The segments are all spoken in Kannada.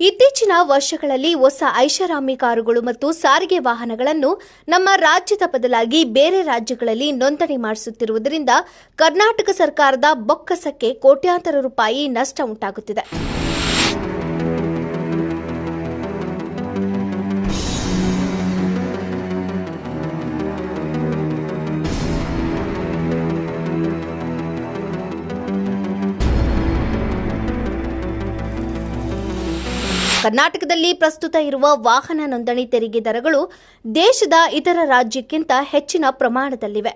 ಇತ್ತೀಚಿನ ವರ್ಷಗಳಲ್ಲಿ ಹೊಸ ಐಷಾರಾಮಿ ಕಾರುಗಳು ಮತ್ತು ಸಾರಿಗೆ ವಾಹನಗಳನ್ನು ನಮ್ಮ ರಾಜ್ಯದ ಬದಲಾಗಿ ಬೇರೆ ರಾಜ್ಯಗಳಲ್ಲಿ ನೋಂದಣಿ ಮಾಡಿಸುತ್ತಿರುವುದರಿಂದ ಕರ್ನಾಟಕ ಸರ್ಕಾರದ ಬೊಕ್ಕಸಕ್ಕೆ ಕೋಟ್ಯಾಂತರ ರೂಪಾಯಿ ನಷ್ಟ ಉಂಟಾಗುತ್ತಿದೆ. ಕರ್ನಾಟಕದಲ್ಲಿ ಪ್ರಸ್ತುತ ಇರುವ ವಾಹನ ನೋಂದಣಿ ತೆರಿಗೆ ದರಗಳು ದೇಶದ ಇತರ ರಾಜ್ಯಕ್ಕಿಂತ ಹೆಚ್ಚಿನ ಪ್ರಮಾಣದಲ್ಲಿವೆ.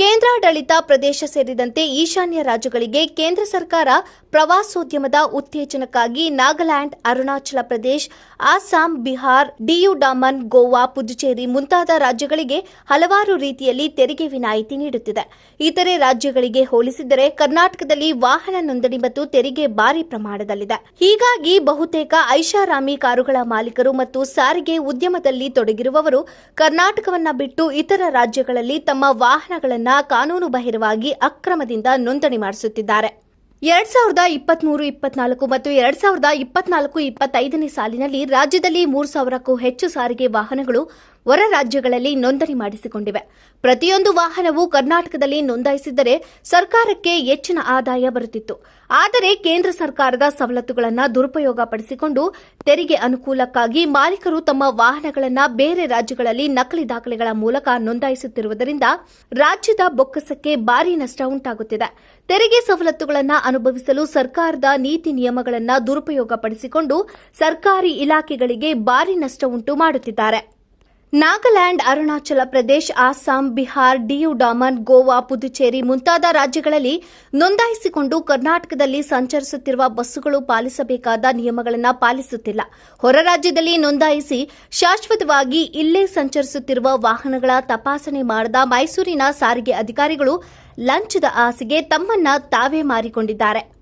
ಕೇಂದ್ರಾಡಳಿತ ಪ್ರದೇಶ ಸೇರಿದಂತೆ ಈಶಾನ್ಯ ರಾಜ್ಯಗಳಿಗೆ ಕೇಂದ್ರ ಸರ್ಕಾರ ಪ್ರವಾಸೋದ್ಯಮದ ಉತ್ತೇಜನಕ್ಕಾಗಿ ನಾಗಾಲ್ಯಾಂಡ್, ಅರುಣಾಚಲ ಪ್ರದೇಶ, ಅಸ್ಸಾಂ, ಬಿಹಾರ್, ಡಿಯು ಡಾಮನ್, ಗೋವಾ, ಪುದುಚೇರಿ ಮುಂತಾದ ರಾಜ್ಯಗಳಿಗೆ ಹಲವಾರು ರೀತಿಯಲ್ಲಿ ತೆರಿಗೆ ವಿನಾಯಿತಿ ನೀಡುತ್ತಿದೆ. ಇತರೆ ರಾಜ್ಯಗಳಿಗೆ ಹೋಲಿಸಿದರೆ ಕರ್ನಾಟಕದಲ್ಲಿ ವಾಹನ ನೋಂದಣಿ ಮತ್ತು ತೆರಿಗೆ ಭಾರಿ ಪ್ರಮಾಣದಲ್ಲಿದೆ. ಹೀಗಾಗಿ ಬಹುತೇಕ ಐಷಾರಾಮಿ ಕಾರುಗಳ ಮಾಲೀಕರು ಮತ್ತು ಸಾರಿಗೆ ಉದ್ಯಮದಲ್ಲಿ ತೊಡಗಿರುವವರು ಕರ್ನಾಟಕವನ್ನ ಬಿಟ್ಟು ಇತರ ರಾಜ್ಯಗಳಲ್ಲಿ ತಮ್ಮ ವಾಹನಗಳನ್ನು ಕಾನೂನು ಬಾಹಿರವಾಗಿ ಅಕ್ರಮದಿಂದ ನೋಂದಣಿ ಮಾಡಿಸುತ್ತಿದ್ದಾರೆ. ಎರಡ್ ಸಾವಿರದ ಇಪ್ಪತ್ಮೂರು, ಇಪ್ಪತ್ನಾಲ್ಕು ಮತ್ತು ಎರಡ್ ಸಾವಿರದ ಇಪ್ಪತ್ನಾಲ್ಕು, ಇಪ್ಪತ್ತೈದನೇ ಸಾಲಿನಲ್ಲಿ ರಾಜ್ಯದಲ್ಲಿ ಮೂರು ಸಾವಿರಕ್ಕೂ ಹೆಚ್ಚು ಸಾರಿಗೆ ವಾಹನಗಳು ಹೊರ ರಾಜ್ಯಗಳಲ್ಲಿ ನೋಂದಣಿ ಮಾಡಿಸಿಕೊಂಡಿವೆ. ಪ್ರತಿಯೊಂದು ವಾಹನವು ಕರ್ನಾಟಕದಲ್ಲಿ ನೋಂದಾಯಿಸಿದ್ದರೆ ಸರ್ಕಾರಕ್ಕೆ ಹೆಚ್ಚಿನ ಆದಾಯ ಬರುತ್ತಿತ್ತು. ಆದರೆ ಕೇಂದ್ರ ಸರ್ಕಾರದ ಸವಲತ್ತುಗಳನ್ನು ದುರುಪಯೋಗ ಪಡಿಸಿಕೊಂಡು ತೆರಿಗೆ ಅನುಕೂಲಕ್ಕಾಗಿ ಮಾಲೀಕರು ತಮ್ಮ ವಾಹನಗಳನ್ನು ಬೇರೆ ರಾಜ್ಯಗಳಲ್ಲಿ ನಕಲಿ ದಾಖಲೆಗಳ ಮೂಲಕ ನೋಂದಾಯಿಸುತ್ತಿರುವುದರಿಂದ ರಾಜ್ಯದ ಬೊಕ್ಕಸಕ್ಕೆ ಭಾರಿ ನಷ್ಟ ಉಂಟಾಗುತ್ತಿದೆ. ತೆರಿಗೆ ಸವಲತ್ತುಗಳನ್ನು ಅನುಭವಿಸಲು ಸರ್ಕಾರದ ನೀತಿ ನಿಯಮಗಳನ್ನು ದುರುಪಯೋಗ ಪಡಿಸಿಕೊಂಡು ಸರ್ಕಾರಿ ಇಲಾಖೆಗಳಿಗೆ ಭಾರಿ ನಷ್ಟ ಉಂಟು ಮಾಡುತ್ತಿದ್ದಾರೆ. ನಾಗಾಲ್ಯಾಂಡ್, ಅರುಣಾಚಲ ಪ್ರದೇಶ, ಅಸ್ಸಾಂ, ಬಿಹಾರ್, ಡಿಯು ಡಾಮನ್, ಗೋವಾ, ಪುದುಚೇರಿ ಮುಂತಾದ ರಾಜ್ಯಗಳಲ್ಲಿ ನೋಂದಾಯಿಸಿಕೊಂಡು ಕರ್ನಾಟಕದಲ್ಲಿ ಸಂಚರಿಸುತ್ತಿರುವ ಬಸ್ಸುಗಳು ಪಾಲಿಸಬೇಕಾದ ನಿಯಮಗಳನ್ನು ಪಾಲಿಸುತ್ತಿಲ್ಲ. ಹೊರ ರಾಜ್ಯದಲ್ಲಿ ನೋಂದಾಯಿಸಿ ಶಾಶ್ವತವಾಗಿ ಇಲ್ಲೇ ಸಂಚರಿಸುತ್ತಿರುವ ವಾಹನಗಳ ತಪಾಸಣೆ ಮಾಡದ ಮೈಸೂರಿನ ಸಾರಿಗೆ ಅಧಿಕಾರಿಗಳು ಲಂಚದ ಆಸೆಗೆ ತಮ್ಮನ್ನ ತಾವೇ ಮಾರಿಕೊಂಡಿದ್ದಾರೆ.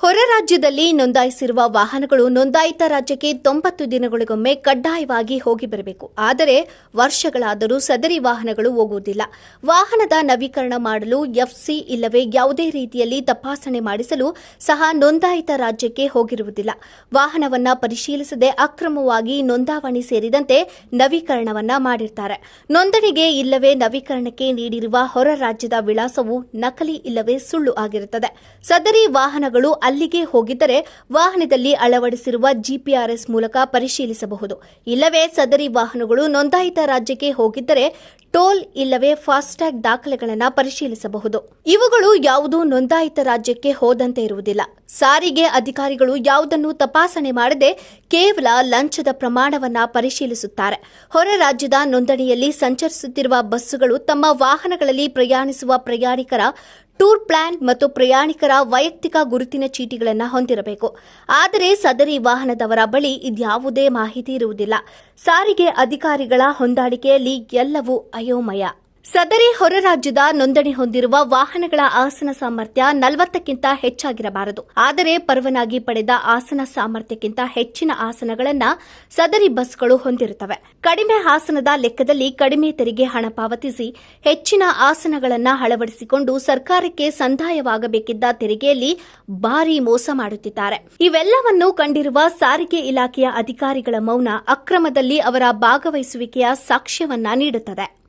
ಹೊರ ರಾಜ್ಯದಲ್ಲಿ ನೋಂದಾಯಿಸಿರುವ ವಾಹನಗಳು ನೋಂದಾಯಿತ ರಾಜ್ಯಕ್ಕೆ ತೊಂಬತ್ತು ದಿನಗಳಿಗೊಮ್ಮೆ ಕಡ್ಡಾಯವಾಗಿ ಹೋಗಿ ಬರಬೇಕು. ಆದರೆ ವರ್ಷಗಳಾದರೂ ಸದರಿ ವಾಹನಗಳು ಹೋಗುವುದಿಲ್ಲ. ವಾಹನದ ನವೀಕರಣ ಮಾಡಲು ಎಫ್ಸಿ ಇಲ್ಲವೇ ಯಾವುದೇ ರೀತಿಯಲ್ಲಿ ತಪಾಸಣೆ ಮಾಡಿಸಲು ಸಹ ನೋಂದಾಯಿತ ರಾಜ್ಯಕ್ಕೆ ಹೋಗಿರುವುದಿಲ್ಲ. ವಾಹನವನ್ನ ಪರಿಶೀಲಿಸದೆ ಅಕ್ರಮವಾಗಿ ನೋಂದಾವಣಿ ಸೇರಿದಂತೆ ನವೀಕರಣವನ್ನ ಮಾಡಿರ್ತಾರೆ. ನೋಂದಣಿಗೆ ಇಲ್ಲವೇ ನವೀಕರಣಕ್ಕೆ ನೀಡಿರುವ ಹೊರ ರಾಜ್ಯದ ವಿಳಾಸವು ನಕಲಿ ಇಲ್ಲವೇ ಸುಳ್ಳು ಆಗಿರುತ್ತದೆ. ಸದರಿ ವಾಹನಗಳು ಅಲ್ಲಿಗೆ ಹೋಗಿದ್ದರೆ ವಾಹನದಲ್ಲಿ ಅಳವಡಿಸಿರುವ ಜಿಪಿಆರ್ಎಸ್ ಮೂಲಕ ಪರಿಶೀಲಿಸಬಹುದು. ಇಲ್ಲವೇ ಸದರಿ ವಾಹನಗಳು ನೋಂದಾಯಿತ ರಾಜ್ಯಕ್ಕೆ ಹೋಗಿದ್ದರೆ ಟೋಲ್ ಇಲ್ಲವೇ ಫಾಸ್ಟ್ಯಾಗ್ ದಾಖಲೆಗಳನ್ನು ಪರಿಶೀಲಿಸಬಹುದು. ಇವುಗಳು ಯಾವುದೂ ನೋಂದಾಯಿತ ರಾಜ್ಯಕ್ಕೆ ಹೋದಂತೆ ಇರುವುದಿಲ್ಲ. ಸಾರಿಗೆ ಅಧಿಕಾರಿಗಳು ಯಾವುದನ್ನು ತಪಾಸಣೆ ಮಾಡದೆ ಕೇವಲ ಲಂಚದ ಪ್ರಮಾಣವನ್ನ ಪರಿಶೀಲಿಸುತ್ತಾರೆ. ಹೊರ ರಾಜ್ಯದ ನೋಂದಣಿಯಲ್ಲಿ ಸಂಚರಿಸುತ್ತಿರುವ ಬಸ್ಸುಗಳು ತಮ್ಮ ವಾಹನಗಳಲ್ಲಿ ಪ್ರಯಾಣಿಸುವ ಪ್ರಯಾಣಿಕರ ಟೂರ್ ಪ್ಲಾನ್ ಮತ್ತು ಪ್ರಯಾಣಿಕರ ವೈಯಕ್ತಿಕ ಗುರುತಿನ ಚೀಟಿಗಳನ್ನು ಹೊಂದಿರಬೇಕು. ಆದರೆ ಸದರಿ ವಾಹನದವರ ಬಳಿ ಇದ್ಯಾವುದೇ ಮಾಹಿತಿ ಇರುವುದಿಲ್ಲ. ಸಾರಿಗೆ ಅಧಿಕಾರಿಗಳ ಹೊಂದಾಣಿಕೆಯಲ್ಲಿ ಎಲ್ಲವೂ ಅಯೋಮಯ. ಸದರಿ ಹೊರ ರಾಜ್ಯದ ನೋಂದಣಿ ಹೊಂದಿರುವ ವಾಹನಗಳ ಆಸನ ಸಾಮರ್ಥ್ಯ ನಲವತ್ತಕ್ಕಿಂತ ಹೆಚ್ಚಾಗಿರಬಾರದು. ಆದರೆ ಪರವನಾಗಿ ಪಡೆದ ಆಸನ ಸಾಮರ್ಥ್ಯಕ್ಕಿಂತ ಹೆಚ್ಚಿನ ಆಸನಗಳನ್ನು ಸದರಿ ಬಸ್ಗಳು ಹೊಂದಿರುತ್ತವೆ. ಕಡಿಮೆ ಆಸನದ ಲೆಕ್ಕದಲ್ಲಿ ಕಡಿಮೆ ತೆರಿಗೆ ಹಣ ಪಾವತಿಸಿ ಹೆಚ್ಚಿನ ಆಸನಗಳನ್ನು ಅಳವಡಿಸಿಕೊಂಡು ಸರ್ಕಾರಕ್ಕೆ ಸಂದಾಯವಾಗಬೇಕಿದ್ದ ತೆರಿಗೆಯಲ್ಲಿ ಭಾರೀ ಮೋಸ ಮಾಡುತ್ತಿದ್ದಾರೆ. ಇವೆಲ್ಲವನ್ನು ಕಂಡಿರುವ ಸಾರಿಗೆ ಇಲಾಖೆಯ ಅಧಿಕಾರಿಗಳ ಮೌನ ಅಕ್ರಮದಲ್ಲಿ ಅವರ ಭಾಗವಹಿಸುವಿಕೆಯ ಸಾಕ್ಷ್ಯವನ್ನ ನೀಡುತ್ತದೆ.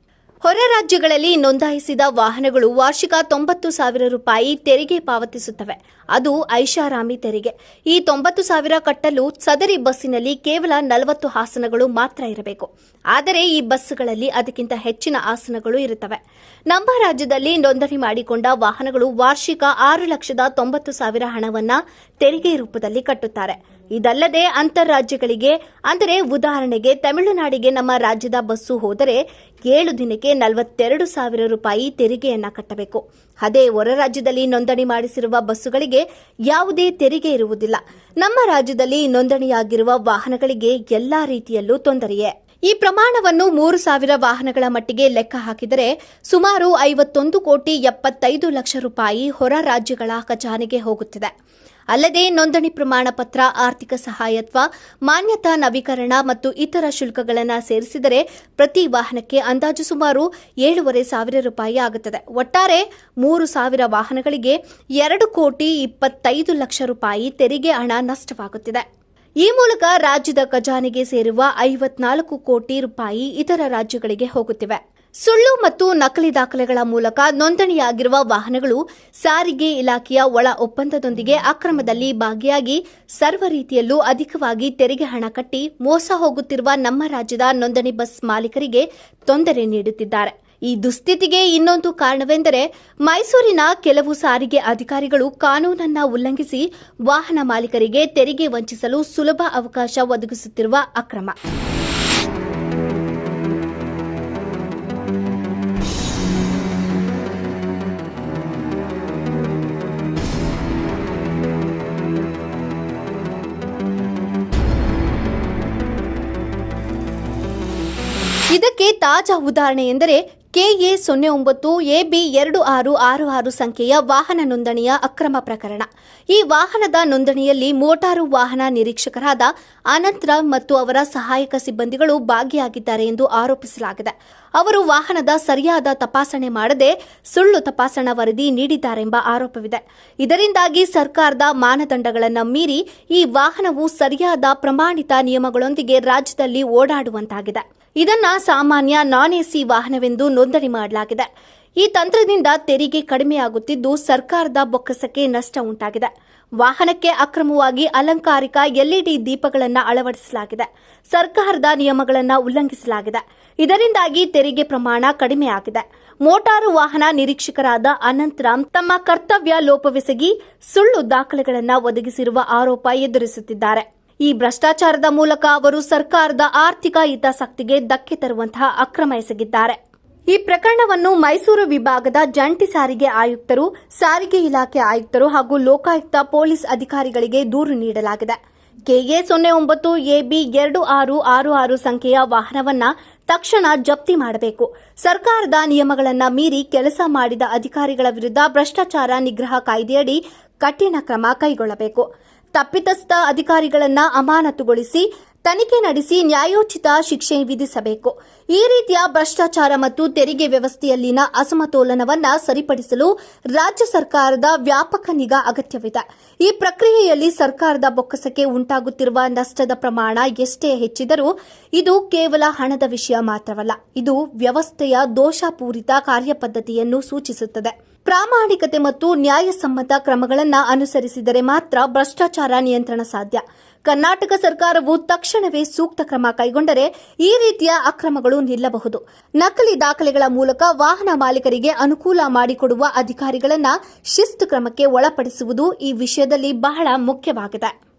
ಹೊರ ರಾಜ್ಯಗಳಲ್ಲಿ ನೋಂದಾಯಿಸಿದ ವಾಹನಗಳು ವಾರ್ಷಿಕ ತೊಂಬತ್ತು ಸಾವಿರ ರೂಪಾಯಿ ತೆರಿಗೆ ಪಾವತಿಸುತ್ತವೆ. ಅದು ಐಷಾರಾಮಿ ತೆರಿಗೆ. ಈ ತೊಂಬತ್ತು ಸಾವಿರ ಕಟ್ಟಲು ಸದರಿ ಬಸ್ಸಿನಲ್ಲಿ ಕೇವಲ ನಲವತ್ತು ಆಸನಗಳು ಮಾತ್ರ ಇರಬೇಕು. ಆದರೆ ಈ ಬಸ್ಗಳಲ್ಲಿ ಅದಕ್ಕಿಂತ ಹೆಚ್ಚಿನ ಆಸನಗಳು ಇರುತ್ತವೆ. ನಮ್ಮ ರಾಜ್ಯದಲ್ಲಿ ನೋಂದಣಿ ಮಾಡಿಕೊಂಡ ವಾಹನಗಳು ವಾರ್ಷಿಕ ಆರು ಲಕ್ಷದ ತೊಂಬತ್ತು ಸಾವಿರ ಹಣವನ್ನು ತೆರಿಗೆ ರೂಪದಲ್ಲಿ ಕಟ್ಟುತ್ತಾರೆ. ಇದಲ್ಲದೆ ಅಂತರ್ರಾಜ್ಯಗಳಿಗೆ, ಅಂದರೆ ಉದಾಹರಣೆಗೆ ತಮಿಳುನಾಡಿಗೆ ನಮ್ಮ ರಾಜ್ಯದ ಬಸ್ಸು ಹೋದರೆ ಏಳು ದಿನಕ್ಕೆ ನಲವತ್ತೆರಡು ಸಾವಿರ ರೂಪಾಯಿ ತೆರಿಗೆಯನ್ನ ಕಟ್ಟಬೇಕು. ಅದೇ ಹೊರ ರಾಜ್ಯದಲ್ಲಿ ನೋಂದಣಿ ಮಾಡಿಸಿರುವ ಬಸ್ಸುಗಳಿಗೆ ಯಾವುದೇ ತೆರಿಗೆ ಇರುವುದಿಲ್ಲ. ನಮ್ಮ ರಾಜ್ಯದಲ್ಲಿ ನೋಂದಣಿಯಾಗಿರುವ ವಾಹನಗಳಿಗೆ ಎಲ್ಲಾ ರೀತಿಯಲ್ಲೂ ತೊಂದರೆಯೇ. ಈ ಪ್ರಮಾಣವನ್ನು ಮೂರು ಸಾವಿರ ವಾಹನಗಳ ಮಟ್ಟಿಗೆ ಲೆಕ್ಕ ಹಾಕಿದರೆ ಸುಮಾರು ಐವತ್ತೊಂದು ಕೋಟಿ ಎಪ್ಪತ್ತೈದು ಲಕ್ಷ ರೂಪಾಯಿ ಹೊರ ರಾಜ್ಯಗಳ ಖಜಾನೆಗೆ ಹೋಗುತ್ತಿದೆ. ಅಲ್ಲದೆ ನೋಂದಣಿ ಪ್ರಮಾಣ ಪತ್ರ, ಆರ್ಥಿಕ ಸಹಾಯತ್ವ, ಮಾನ್ಯತಾ ನವೀಕರಣ ಮತ್ತು ಇತರ ಶುಲ್ಕಗಳನ್ನು ಸೇರಿಸಿದರೆ ಪ್ರತಿ ವಾಹನಕ್ಕೆ ಅಂದಾಜು ಸುಮಾರು ಏಳೂವರೆ ಸಾವಿರ ರೂಪಾಯಿ ಆಗುತ್ತದೆ. ಒಟ್ಟಾರೆ ಮೂರು ಸಾವಿರ ವಾಹನಗಳಿಗೆ ಎರಡು ಕೋಟಿ ಇಪ್ಪತ್ತೈದು ಲಕ್ಷ ರೂಪಾಯಿ ತೆರಿಗೆ ಹಣ ನಷ್ಟವಾಗುತ್ತಿದೆ. ಈ ಮೂಲಕ ರಾಜ್ಯದ ಖಜಾನೆಗೆ ಸೇರುವ ಐವತ್ನಾಲ್ಕು ಕೋಟಿ ರೂಪಾಯಿ ಇತರ ರಾಜ್ಯಗಳಿಗೆ ಹೋಗುತ್ತಿವೆ. ಸುಳ್ಳು ಮತ್ತು ನಕಲಿ ದಾಖಲೆಗಳ ಮೂಲಕ ನೋಂದಣಿಯಾಗಿರುವ ವಾಹನಗಳು ಸಾರಿಗೆ ಇಲಾಖೆಯ ಒಳ ಒಪ್ಪಂದದೊಂದಿಗೆ ಅಕ್ರಮದಲ್ಲಿ ಭಾಗಿಯಾಗಿ ಸರ್ವ ರೀತಿಯಲ್ಲೂ ಅಧಿಕವಾಗಿ ತೆರಿಗೆ ಹಣ ಕಟ್ಟಿ ಮೋಸ ಹೋಗುತ್ತಿರುವ ನಮ್ಮ ರಾಜ್ಯದ ನೋಂದಣಿ ಬಸ್ ಮಾಲೀಕರಿಗೆ ತೊಂದರೆ ನೀಡುತ್ತಿದ್ದಾರೆ. ಈ ದುಸ್ಥಿತಿಗೆ ಇನ್ನೊಂದು ಕಾರಣವೆಂದರೆ ಮೈಸೂರಿನ ಕೆಲವು ಸಾರಿಗೆ ಅಧಿಕಾರಿಗಳು ಕಾನೂನನ್ನ ಉಲ್ಲಂಘಿಸಿ ವಾಹನ ಮಾಲೀಕರಿಗೆ ತೆರಿಗೆ ವಂಚಿಸಲು ಸುಲಭ ಅವಕಾಶ ಒದಗಿಸುತ್ತಿರುವ ಅಕ್ರಮ. ಇದಕ್ಕೆ ತಾಜಾ ಉದಾಹರಣೆ ಎಂದರೆ ಕೆಎ ಸೊನ್ನೆ ಒಂಬತ್ತು ಎಬಿ ಎರಡು ಆರು ಆರು ಆರು ಸಂಖ್ಯೆಯ ವಾಹನ ನೋಂದಣಿಯ ಅಕ್ರಮ ಪ್ರಕರಣ. ಈ ವಾಹನದ ನೋಂದಣಿಯಲ್ಲಿ ಮೋಟಾರು ವಾಹನ ನಿರೀಕ್ಷಕರಾದ ಅನಂತರಾಮ್ ಮತ್ತು ಅವರ ಸಹಾಯಕ ಸಿಬ್ಬಂದಿಗಳು ಭಾಗಿಯಾಗಿದ್ದಾರೆ ಎಂದು ಆರೋಪಿಸಲಾಗಿದೆ. ಅವರು ವಾಹನದ ಸರಿಯಾದ ತಪಾಸಣೆ ಮಾಡದೆ ಸುಳ್ಳು ತಪಾಸಣಾ ವರದಿ ನೀಡಿದ್ದಾರೆಂಬ ಆರೋಪವಿದೆ. ಇದರಿಂದಾಗಿ ಸರ್ಕಾರದ ಮಾನದಂಡಗಳನ್ನು ಮೀರಿ ಈ ವಾಹನವು ಸರಿಯಾದ ಪ್ರಮಾಣಿತ ನಿಯಮಗಳೊಂದಿಗೆ ರಾಜ್ಯದಲ್ಲಿ ಓಡಾಡುವಂತಾಗಿದೆ. ಇದನ್ನ ಸಾಮಾನ್ಯ ನಾನ್ ಎಸಿ ವಾಹನವೆಂದು ನೋಂದಣಿ ಮಾಡಲಾಗಿದೆ. ಈ ತಂತ್ರದಿಂದ ತೆರಿಗೆ ಕಡಿಮೆಯಾಗುತ್ತಿದ್ದು ಸರ್ಕಾರದ ಬೊಕ್ಕಸಕ್ಕೆ ನಷ್ಟ ಉಂಟಾಗಿದೆ. ವಾಹನಕ್ಕೆ ಅಕ್ರಮವಾಗಿ ಅಲಂಕಾರಿಕ ಎಲ್ಇಡಿ ದೀಪಗಳನ್ನು ಅಳವಡಿಸಲಾಗಿದೆ. ಸರ್ಕಾರದ ನಿಯಮಗಳನ್ನು ಉಲ್ಲಂಘಿಸಲಾಗಿದೆ. ಇದರಿಂದಾಗಿ ತೆರಿಗೆ ಪ್ರಮಾಣ ಕಡಿಮೆಯಾಗಿದೆ. ಮೋಟಾರು ವಾಹನ ನಿರೀಕ್ಷಕರಾದ ಅನಂತರಾಮ್ ತಮ್ಮ ಕರ್ತವ್ಯ ಲೋಪವೆಸಗಿ ಸುಳ್ಳು ದಾಖಲೆಗಳನ್ನು ಒದಗಿಸಿರುವ ಆರೋಪ ಎದುರಿಸುತ್ತಿದ್ದಾರೆ. ಈ ಭ್ರಷ್ಟಾಚಾರದ ಮೂಲಕ ಅವರು ಸರ್ಕಾರದ ಆರ್ಥಿಕ ಹಿತಾಸಕ್ತಿಗೆ ಧಕ್ಕೆ ತರುವಂತಹ ಅಕ್ರಮ ಎಸಗಿದ್ದಾರೆ. ಈ ಪ್ರಕರಣವನ್ನು ಮೈಸೂರು ವಿಭಾಗದ ಜಂಟಿ ಸಾರಿಗೆ ಆಯುಕ್ತರು, ಸಾರಿಗೆ ಇಲಾಖೆ ಆಯುಕ್ತರು ಹಾಗೂ ಲೋಕಾಯುಕ್ತ ಪೊಲೀಸ್ ಅಧಿಕಾರಿಗಳಿಗೆ ದೂರು ನೀಡಲಾಗಿದೆ. ಕೆಎ ಸೊನ್ನೆ ಒಂಬತ್ತು, ಎಬಿ ಎರಡು ಆರು ಆರು ಆರು ಸಂಖ್ಯೆಯ ವಾಹನವನ್ನ ತಕ್ಷಣ ಜಪ್ತಿ ಮಾಡಬೇಕು. ಸರ್ಕಾರದ ನಿಯಮಗಳನ್ನು ಮೀರಿ ಕೆಲಸ ಮಾಡಿದ ಅಧಿಕಾರಿಗಳ ವಿರುದ್ಧ ಭ್ರಷ್ಟಾಚಾರ ನಿಗ್ರಹ ಕಾಯ್ದೆಯಡಿ ಕಠಿಣ ಕ್ರಮ ಕೈಗೊಳ್ಳಬೇಕು. ತಪ್ಪಿತಸ್ಥ ಅಧಿಕಾರಿಗಳನ್ನು ಅಮಾನತುಗೊಳಿಸಿ ತನಿಖೆ ನಡೆಸಿ ನ್ಯಾಯೋಚಿತ ಶಿಕ್ಷೆ ವಿಧಿಸಬೇಕು. ಈ ರೀತಿಯ ಭ್ರಷ್ಟಾಚಾರ ಮತ್ತು ತೆರಿಗೆ ವ್ಯವಸ್ಥೆಯಲ್ಲಿನ ಅಸಮತೋಲನವನ್ನು ಸರಿಪಡಿಸಲು ರಾಜ್ಯ ಸರ್ಕಾರದ ವ್ಯಾಪಕ ನಿಗಾ ಅಗತ್ಯವಿದೆ. ಈ ಪ್ರಕ್ರಿಯೆಯಲ್ಲಿ ಸರ್ಕಾರದ ಬೊಕ್ಕಸಕ್ಕೆ ಉಂಟಾಗುತ್ತಿರುವ ನಷ್ಟದ ಪ್ರಮಾಣ ಎಷ್ಟೇ ಹೆಚ್ಚಿದರೂ ಇದು ಕೇವಲ ಹಣದ ವಿಷಯ ಮಾತ್ರವಲ್ಲ, ಇದು ವ್ಯವಸ್ಥೆಯ ದೋಷಪೂರಿತ ಕಾರ್ಯಪದ್ಧತಿಯನ್ನು ಸೂಚಿಸುತ್ತದೆ. ಪ್ರಾಮಾಣಿಕತೆ ಮತ್ತು ನ್ಯಾಯಸಮ್ಮತ ಕ್ರಮಗಳನ್ನು ಅನುಸರಿಸಿದರೆ ಮಾತ್ರ ಭ್ರಷ್ಟಾಚಾರ ನಿಯಂತ್ರಣ ಸಾಧ್ಯ. ಕರ್ನಾಟಕ ಸರ್ಕಾರವು ತಕ್ಷಣವೇ ಸೂಕ್ತ ಕ್ರಮ ಕೈಗೊಂಡರೆ ಈ ರೀತಿಯ ಅಕ್ರಮಗಳು ನಿಲ್ಲಬಹುದು. ನಕಲಿ ದಾಖಲೆಗಳ ಮೂಲಕ ವಾಹನ ಮಾಲೀಕರಿಗೆ ಅನುಕೂಲ ಮಾಡಿಕೊಡುವ ಅಧಿಕಾರಿಗಳನ್ನು ಶಿಸ್ತು ಕ್ರಮಕ್ಕೆ ಒಳಪಡಿಸುವುದು ಈ ವಿಷಯದಲ್ಲಿ ಬಹಳ ಮುಖ್ಯವಾಗಿದೆ.